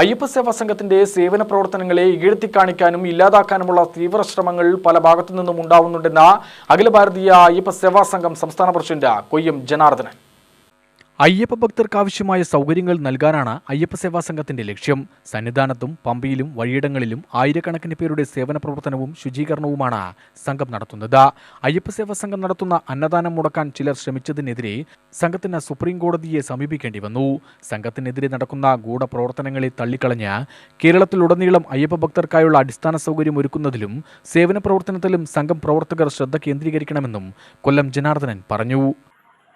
അയ്യപ്പസേവാ സംഘത്തിന്റെ സേവന പ്രവർത്തനങ്ങളെ ഇകഴ്ത്തിക്കാണിക്കാനും ഇല്ലാതാക്കാനുമുള്ള തീവ്ര ശ്രമങ്ങൾ പല ഭാഗത്തു നിന്നും ഉണ്ടാവുന്നുണ്ടെന്ന് അഖില ഭാരതീയ അയ്യപ്പ സേവാ സംഘം സംസ്ഥാന പ്രസിഡന്റ് കൊയ്യം ജനാർദ്ദനൻ. അയ്യപ്പ ഭക്തർക്ക് ആവശ്യമായ സൗകര്യങ്ങൾ നൽകാനാണ് അയ്യപ്പ സേവാ സംഘത്തിന്റെ ലക്ഷ്യം. സന്നിധാനത്തും പമ്പയിലും വഴിയിടങ്ങളിലും ആയിരക്കണക്കിന് പേരുടെ സേവന പ്രവർത്തനവും ശുചീകരണവുമാണ് സംഘം നടത്തുന്നത്. അയ്യപ്പ സേവാ സംഘം നടത്തുന്ന അന്നദാനം മുടക്കാൻ ചിലർ ശ്രമിച്ചതിനെതിരെ സംഘത്തിന് സുപ്രീം കോടതിയെ സമീപിക്കേണ്ടി വന്നു. സംഘത്തിനെതിരെ നടക്കുന്ന ഗൂഢപ്രവർത്തനങ്ങളെ തള്ളിക്കളഞ്ഞ് കേരളത്തിലുടനീളം അയ്യപ്പ ഭക്തർക്കായുള്ള അടിസ്ഥാന സൗകര്യം ഒരുക്കുന്നതിലും സേവന പ്രവർത്തനത്തിലും സംഘം പ്രവർത്തകർ ശ്രദ്ധ കേന്ദ്രീകരിക്കണമെന്നും കൊല്ലം ജനാർദ്ദനൻ പറഞ്ഞു.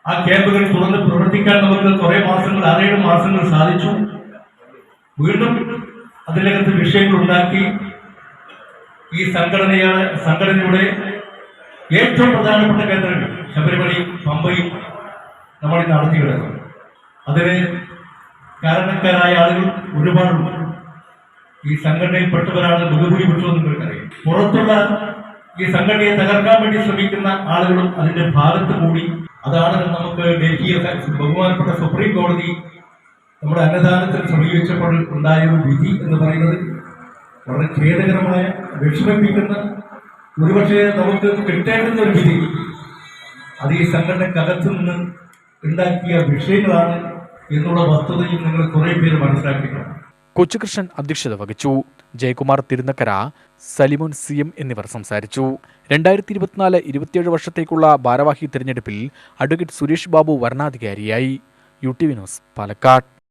ആ ക്യാമ്പുകൾ തുറന്ന് പ്രവർത്തിക്കാൻ നമുക്ക് കുറെ മാസങ്ങൾ ആറേഴ് മാസങ്ങൾ സാധിച്ചു. വീണ്ടും അതിനകത്ത് വിഷയങ്ങൾ ഉണ്ടാക്കി. ഈ സംഘടനയാണ് സംഘടനയുടെ ഏറ്റവും പ്രധാനപ്പെട്ട കേന്ദ്രങ്ങൾ ശബരിമലയും പമ്പയും നമ്മൾ നടത്തി കിടക്കും അതിന് കാരണക്കാരായ ആളുകൾ ഒരുപാടുണ്ട്. ഈ സംഘടനയിൽപ്പെട്ടവരാണ് ബഹുഭൂരിപക്ഷം നിങ്ങൾക്കറിയാം. പുറത്തുള്ള ഈ സംഘടനയെ തകർക്കാൻ വേണ്ടി ശ്രമിക്കുന്ന ആളുകളും അതിന്റെ ഭാഗത്ത് കൂടി. അതാണ് നമുക്ക് ഡൽഹിയെ ബഹുമാനപ്പെട്ട സുപ്രീം കോടതി നമ്മുടെ അന്നദാനത്തിൽ സമീപിച്ചപ്പോൾ ഉണ്ടായ ഒരു വിധി എന്ന് പറയുന്നത് വളരെ ഖേദകരമായ വിഷമിപ്പിക്കുന്ന ഒരുപക്ഷെ നമുക്ക് കിട്ടേണ്ടുന്ന ഒരു വിധി. അത് ഈ സംഘടനക്കകത്ത് നിന്ന് ഉണ്ടാക്കിയ വിഷയങ്ങളാണ് എന്നുള്ള വസ്തുതയും നിങ്ങൾ കുറേ പേര് മനസ്സിലാക്കിയിട്ടുണ്ട്. കൊച്ചുകൃഷ്ണൻ അധ്യക്ഷത വഹിച്ചു. ജയകുമാർ തിരുനക്കര സലിമോൻ സി എം എന്നിവർ സംസാരിച്ചു. രണ്ടായിരത്തി ഇരുപത്തിനാല് ഇരുപത്തിയേഴ് വർഷത്തേക്കുള്ള ഭാരവാഹി തിരഞ്ഞെടുപ്പിൽ advocate Suresh Babu വരണാധികാരിയായി. U T V news Palakkad.